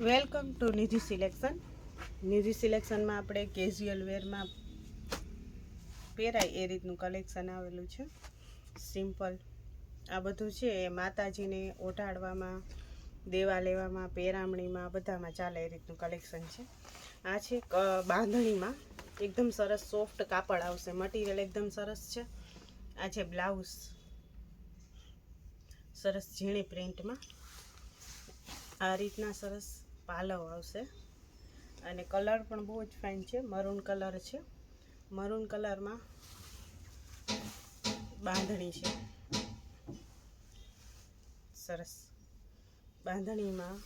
Welcome to Nidhi selection. Nidhi સિલેક્શનમાં આપણે casual વેરમાં પહેરાય એ રીતનું collection આવેલું છે. સિમ્પલ આ બધું છે એ માતાજીને ઓઢાડવામાં, દેવા લેવામાં પેરામણીમાં બધામાં ચાલે એ રીતનું કલેક્શન છે. આ છે બાંધણીમાં. એકદમ સરસ સોફ્ટ કાપડ આવશે. મટીરિયલ એકદમ સરસ છે. આ છે બ્લાઉઝ સરસ ઝીણી પ્રિન્ટમાં આ રીતના સરસ પાલવ આવશે. અને કલર પણ બહુ જ ફાઇન છે. મરૂન કલર છે. મરૂન કલરમાં બાંધણી છે. સરસ. બાંધણીમાં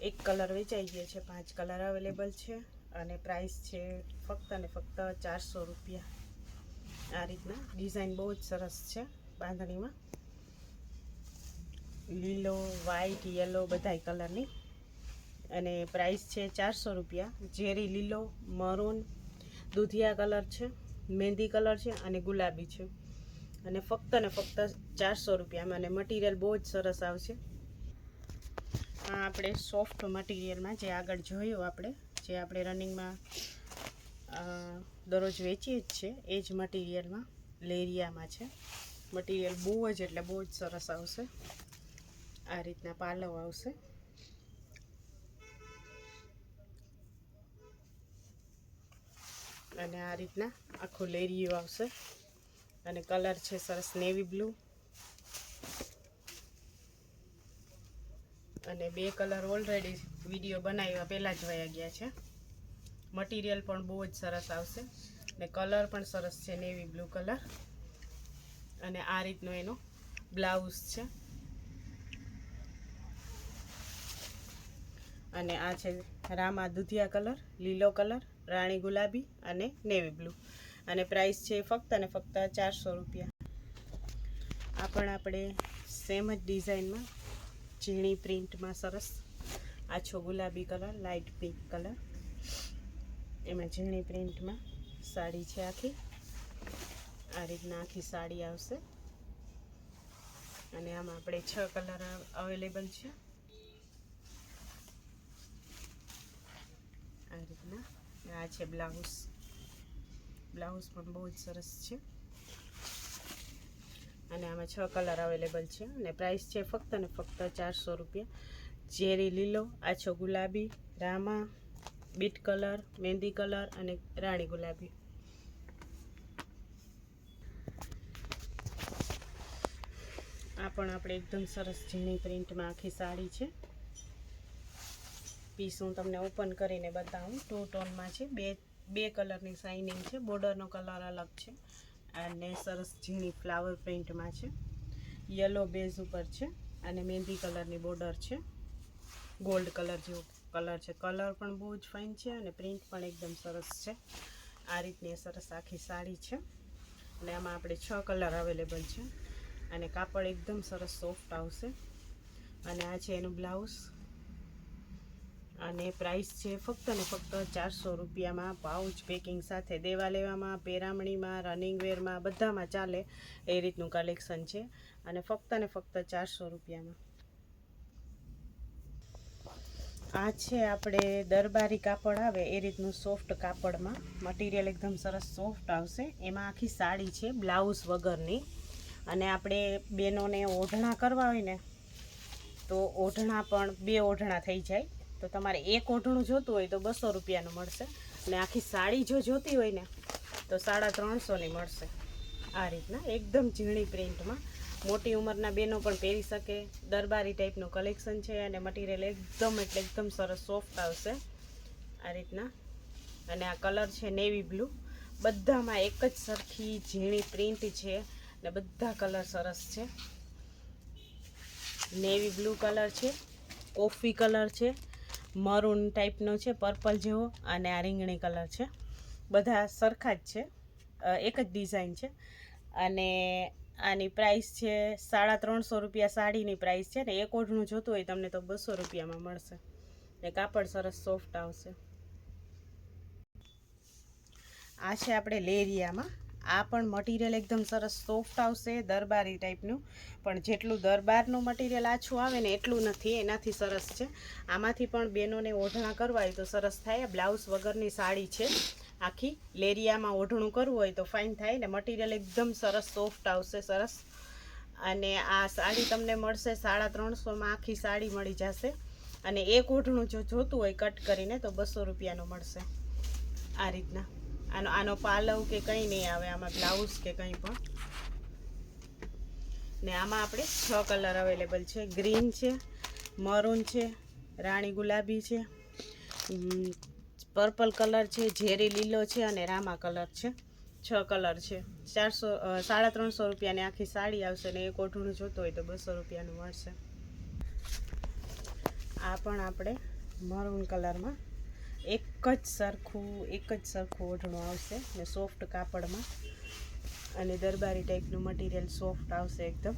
એક કલર વેચાઈ ગયો છે. પાંચ કલર અવેલેબલ છે. અને પ્રાઇસ છે ફક્ત અને ફક્ત ચારસો રૂપિયા. આ રીતના ડિઝાઇન બહુ જ સરસ છે બાંધણીમાં. લીલો વ્હાઈટ યલો બધાય કલરની. અને પ્રાઇસ છે ચારસો રૂપિયા. ઝેરી લીલો, મરૂન, દૂધિયા કલર છે મહેંદી કલર છે અને ગુલાબી છે. અને ફક્ત ને ફક્ત ચારસો રૂપિયામાં અને મટીરિયલ બહુ જ સરસ આવશે. આ આપણે સોફ્ટ મટીરિયલમાં જે આગળ જોયું આપણે, જે આપણે રનિંગમાં દરરોજ વેચીએ જ છે, એ જ મટીરિયલમાં લેરિયામાં છે. મટીરિયલ બહુ જ એટલે બહુ જ સરસ આવશે. આ રીતના પાલવ આવશે. અને આ રીતના આખું લેરિયું આવશે. અને કલર છે સરસ નેવી બ્લુ. અને બે કલર ઓલરેડી વીડિયો બનાવ્યા, પહેલાં જ વયા ગયા છે. મટીરિયલ પણ બહુ જ સરસ આવશે. અને કલર પણ સરસ છે, નેવી બ્લુ કલર. અને આ રીતનો એનો બ્લાઉઝ છે. અને આ છે રામા દુધિયા કલર, લીલો કલર. રાણી ગુલાબી અને નેવી બ્લુ. અને પ્રાઇસ છે ફક્ત અને ફક્ત ચારસો રૂપિયા. આ પણ આપણે સેમ જ ડિઝાઇનમાં ઝીણી પ્રિન્ટમાં સરસ આછો ગુલાબી કલર લાઇટ પિંક કલર એમાં ઝીણી પ્રિન્ટમાં સાડી છે આખી. આ રીતના આખી સાડી આવશે. અને આમાં આપણે છ કલર અવેલેબલ છે. આ રીતના. આ છે બ્લાઉઝ. બ્લાઉઝ પણ બહુ જ સરસ છે. અને આમાં છ કલર અવેલેબલ છે અને પ્રાઇસ છે ફક્ત ને ફક્ત ચારસો રૂપિયા. ઝેરી લીલો આછો ગુલાબી, રામા, બીટ કલર મહેંદી કલર અને રાણી ગુલાબી. આ પણ આપણે એકદમ સરસ ઝીણી પ્રિન્ટમાં આખી સાડી છે. પીસ હું તમને ઓપન કરીને બતાવું. ટુ ટોનમાં છે. બે બે કલરની શાઇનિંગ છે. બોર્ડરનો કલર અલગ છે. અને સરસ ઝીણી ફ્લાવર પ્રિન્ટમાં છે. યલો બેઝ ઉપર છે. અને મહેંદી કલરની બોર્ડર છે. ગોલ્ડ કલર જેવો કલર છે. કલર પણ બહુ જ ફાઇન છે અને પ્રિન્ટ પણ એકદમ સરસ છે. આ રીતની સરસ આખી સાડી છે. અને આમાં આપણે છ કલર અવેલેબલ છે. અને કાપડ એકદમ સરસ સોફ્ટ આવશે. અને આ છે એનું બ્લાઉઝ અને પ્રાઇસ છે ફક્ત ને ફક્ત ચારસો રૂપિયામાં. પાઉચ, પેકિંગ સાથે દેવા લેવામાં, પેરામણીમાં રનિંગ વેરમાં બધામાં ચાલે એ રીતનું કલેક્શન છે. અને ફક્ત ને ફક્ત ચારસો રૂપિયામાં. આ છે આપણે દરબારી કાપડ આવે એ રીતનું સોફ્ટ કાપડમાં. મટીરિયલ એકદમ સરસ સોફ્ટ આવશે. એમાં આખી સાડી છે બ્લાઉઝ વગરની. અને આપણે બેનોને ઓઢણા કરવા હોય ને, તો ઓઢણા પણ બે ઓઢણા થઈ જાય. તો તમારે એક ઓઢણું જોતું હોય તો બસો રૂપિયાનું મળશે. અને આખી સાડી જો જોતી હોય ને, તો સાડા ત્રણસોની મળશે. આ રીતના એકદમ ઝીણી પ્રિન્ટમાં. મોટી ઉંમરના બેનો પણ પહેરી શકે. દરબારી ટાઈપનું કલેક્શન છે અને મટીરિયલ એકદમ એટલે એકદમ સરસ સોફ્ટ આવશે. આ રીતના. અને આ કલર છે નેવી બ્લુ. બધામાં એક જ સરખી ઝીણી પ્રિન્ટ છે ને બધા કલર સરસ છે. નેવી બ્લુ કલર છે. કોફી કલર છે. મરૂન ટાઈપનો છે, પર્પલ જેવો અને આ રીંગણી કલર છે. બધા સરખા જ છે. એક જ ડિઝાઇન છે. અને આની પ્રાઇસ છે સાડા ત્રણસો રૂપિયા, સાડીની પ્રાઇસ છે ને એક ઓઢણું જોતું હોય તમને તો બસો રૂપિયામાં મળશે. ને કાપડ સરસ સોફ્ટ આવશે. આ છે આપણે લેરિયામાં. આ પણ મટીરિયલ એકદમ સરસ સોફ્ટ આવશે, દરબારી ટાઈપનું પણ જેટલું દરબારનું મટીરિયલ આછું આવે ને એટલું નથી, એનાથી સરસ છે. આમાંથી પણ બેનોને ઓઢણા કરવા હોય તો સરસ થાય. બ્લાઉઝ વગરની સાડી છે. આખી લેરિયામાં ઓઢણું કરવું હોય તો ફાઇન થાય ને મટીરિયલ એકદમ સરસ સોફ્ટ આવશે, સરસ. અને આ સાડી તમને મળશે સાડા ત્રણસોમાં આખી સાડી મળી જશે. અને એક ઓઢણું જો જોતું હોય કટ કરીને તો બસો રૂપિયાનું મળશે. આ રીતના. આનો આનો પાલવ કે કંઈ નહીં આવે, આમાં બ્લાઉઝ કે કંઈ પણ. ને આમાં આપણે છ કલર અવેલેબલ છે. ગ્રીન છે મરૂન છે, રાણી ગુલાબી છે પર્પલ કલર છે, ઝેરી લીલો છે અને રામા કલર છે. છ કલર છે. ચારસો સાડા ત્રણસો રૂપિયાની આખી સાડી આવશે ને એક ઓઢણું જોતો હોય તો બસો રૂપિયાનું મળશે. આ પણ આપણે મરૂન કલરમાં એક જ સરખું, એક જ સરખું ઓઢણું આવશે ને સોફ્ટ કાપડમાં. અને દરબારી ટાઈપનું મટીરિયલ સોફ્ટ આવશે એકદમ.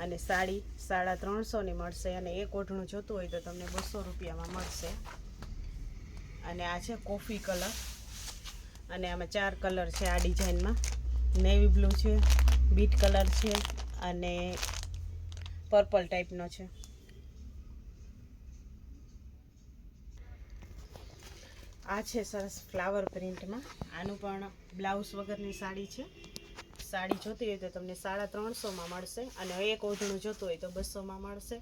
અને સાડી સાડા ત્રણસોની મળશે અને એક ઓઢણું જોતું હોય તો તમને બસો રૂપિયામાં મળશે. અને આ છે કોફી કલર. અને આમાં ચાર કલર છે આ ડિઝાઇનમાં. નેવી બ્લુ છે બીટ કલર છે અને પર્પલ ટાઈપનો છે. આ છે સરસ ફ્લાવર પ્રિન્ટમાં આનું પણ બ્લાઉઝ વગરની સાડી છે. સાડી જોતી હોય તો તમને સાડા ત્રણસોમાં મળશે અને એક ઓઢણું જોતું હોય તો બસોમાં મળશે.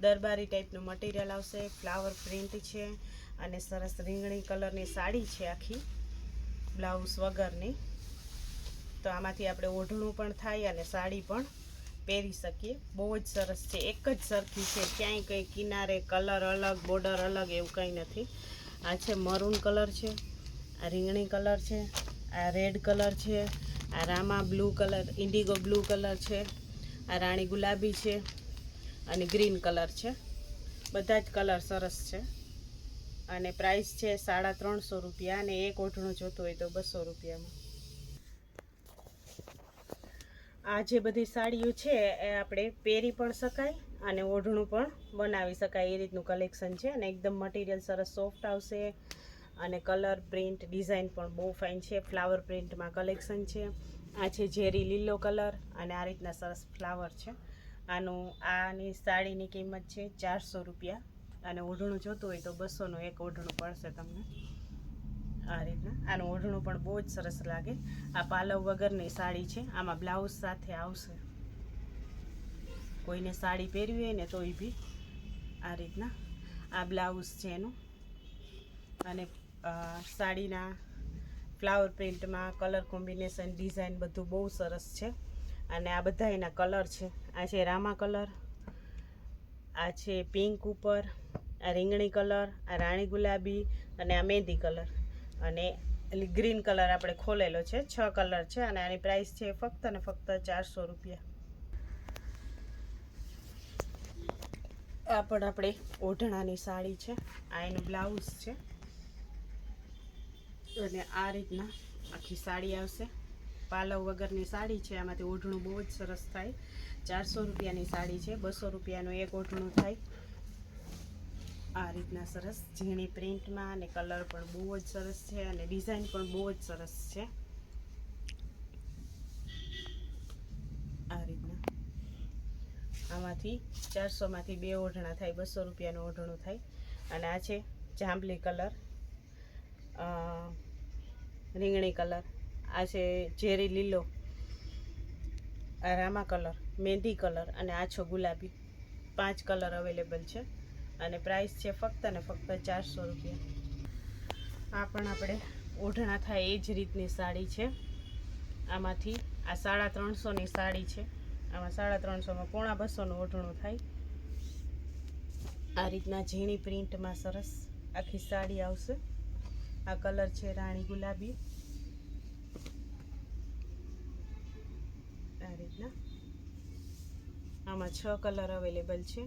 દરબારી ટાઈપનું મટીરિયલ આવશે ફ્લાવર પ્રિન્ટ છે અને સરસ રીંગણી કલરની સાડી છે આખી બ્લાઉઝ વગરની. તો આમાંથી આપણે ઓઢણું પણ થાય અને સાડી પણ પહેરી શકીએ. બહુ જ સરસ છે, એક જ સરખી છે, ક્યાંય કંઈ કિનારે કલર અલગ બોર્ડર અલગ એવું કંઈ નથી. આ છે મરૂન કલર છે, આ રીંગણી કલર છે, આ રેડ કલર છે, આ Rama blue colour, indigo blue colour છે, આ રાણી ગુલાબી છે અને ગ્રીન કલર છે. બધા જ કલર સરસ છે. અને પ્રાઇસ છે સાડા ત્રણસો રૂપિયા અને એક ઓઢણું જોતું હોય તો બસો રૂપિયામાં. આ જે બધી સાડીઓ છે એ આપણે પહેરી પણ શકાય. અને ઓઢણું પણ બનાવી શકાય એ રીતનું કલેક્શન છે અને એકદમ મટીરિયલ સરસ સોફ્ટ આવશે. અને કલર પ્રિન્ટ ડિઝાઇન પણ બહુ ફાઇન છે. ફ્લાવર પ્રિન્ટમાં કલેક્શન છે. આ છે ઝેરી લીલો કલર અને આ રીતના સરસ ફ્લાવર છે. આનું, આની સાડીની કિંમત છે ચારસો રૂપિયા. અને ઓઢણું જોતું હોય તો બસોનું એક ઓઢણું પડશે તમને. આ રીતના. આનું ઓઢણું પણ બહુ જ સરસ લાગે. આ પાલવ વગરની સાડી છે. આમાં બ્લાઉઝ સાથે આવશે. કોઈને સાડી પહેરવી હોય ને તોય બી આ રીતના, આ બ્લાઉઝ છે એનું. અને સાડીના ફ્લાવર પ્રિન્ટમાં કલર કોમ્બિનેશન ડિઝાઇન બધું બહુ સરસ છે. અને આ બધા એના કલર છે. આ છે રામા કલર, આ છે પિંક ઉપર, આ રીંગણી કલર, આ રાણી ગુલાબી અને આ મહેંદી કલર. અને ગ્રીન કલર આપણે ખોલેલો છે. છ કલર છે અને આની પ્રાઇસ છે ફક્ત ને ફક્ત ચારસો રૂપિયા. આ પણ આપણે ઓઢણાની સાડી છે. આ એનું બ્લાઉઝ છે. અને આ રીતના આખી સાડી આવશે. પાલવ વગરની સાડી છે. આમાંથી ઓઢણું બહુ જ સરસ થાય. ચારસો રૂપિયાની સાડી છે. બસો રૂપિયાનું એક ઓઢણું થાય. આ રીતના સરસ ઝીણી પ્રિન્ટમાં અને કલર પણ બહુ જ સરસ છે અને ડિઝાઇન પણ બહુ જ સરસ છે આ રીતના આમાંથી ચારસોમાંથી બે ઓઢણા થાય, બસો રૂપિયાનું ઓઢણું થાય. અને આ છે જાંબલી કલર રીંગણી કલર, આ છે ઝેરી લીલો, આ રામા કલર મહેંદી કલર અને આછો ગુલાબી. પાંચ કલર અવેલેબલ છે અને પ્રાઇસ છે ફક્ત ને ફક્ત ચારસો રૂપિયા. આ પણ આપણે ઓઢણા થાય એ જ રીતની સાડી છે. આમાંથી આ સાડા ત્રણસોની સાડી છે. આમાં સાડા ત્રણસોમાં પોણા બસોનું ઓઢણું થાય. આ રીતના ઝીણી પ્રિન્ટમાં સરસ આખી સાડી આવશે. આ કલર છે રાણી ગુલાબી. આ રીતના. આમાં છ કલર અવેલેબલ છે.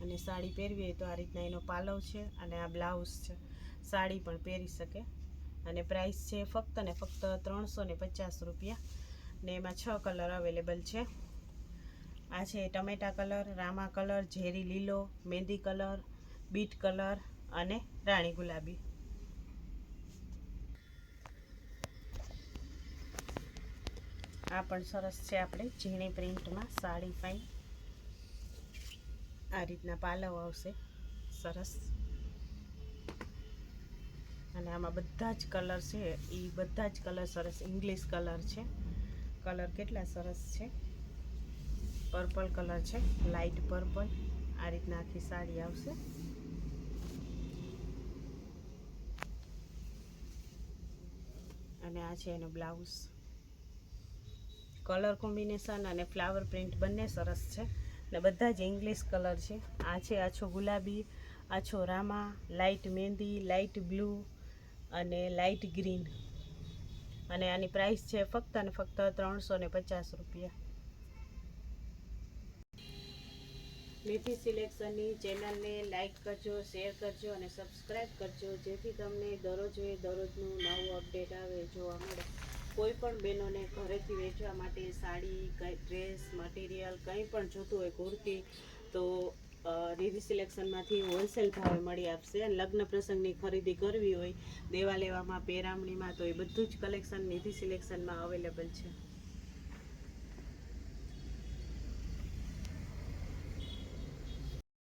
અને સાડી પહેરવી હોય તો આ રીતના એનો પાલવ છે અને આ બ્લાઉઝ છે. સાડી પણ પહેરી શકે. અને પ્રાઇસ છે ફક્ત ને ફક્ત ત્રણસો ને પચાસ રૂપિયા. ને એમાં છ કલર અવેલેબલ છે. આ છે ટમેટા કલર રામા કલર ઝેરી લીલો મહેંદી કલર બીટ કલર અને રાણી ગુલાબી. આ પણ સરસ છે આપણે ઝીણી પ્રિન્ટમાં સાડી ફાઈન આ રીતના પાલવ આવશે. સરસ. અને આમાં બધા જ કલર છે. એ બધા જ કલર સરસ ઇંગ્લિશ કલર છે. કલર કેટલા સરસ છે. પર્પલ કલર છે. Light purple. આ રીતના આખી સાડી આવશે. અને આ છે એનો બ્લાઉઝ. કલર કોમ્બિનેશન અને ફ્લાવર પ્રિન્ટ બંને સરસ છે. ને બધા જ ઇંગ્લિશ કલર છે. આ છે આછો ગુલાબી આછો રામા લાઇટ મહેંદી લાઇટ બ્લુ અને લાઇટ ગ્રીન અને આની પ્રાઇસ છે ફક્ત અને ફક્ત ત્રણસો ને પચાસ રૂપિયા. નિધિ સિલેક્શનની ચેનલને લાઇક કરજો શેર કરજો અને સબસ્ક્રાઇબ કરજો. જેથી તમને દરરોજે દરરોજનું નવું અપડેટ આવે, જોવા મળે. કોઈ પણ બહેનોને ઘરેથી વેચવા માટે સાડી, કંઈ ડ્રેસ મટીરિયલ કંઈ પણ જોતું હોય, કુર્તી, તો નિધિ સિલેક્શનમાંથી હોલસેલ ભાવે મળી આપશે. અને લગ્ન પ્રસંગની ખરીદી કરવી હોય, દેવા લેવામાં, પેરામણીમાં, તો એ બધું જ કલેક્શન નિધિ સિલેક્શનમાં અવેલેબલ છે.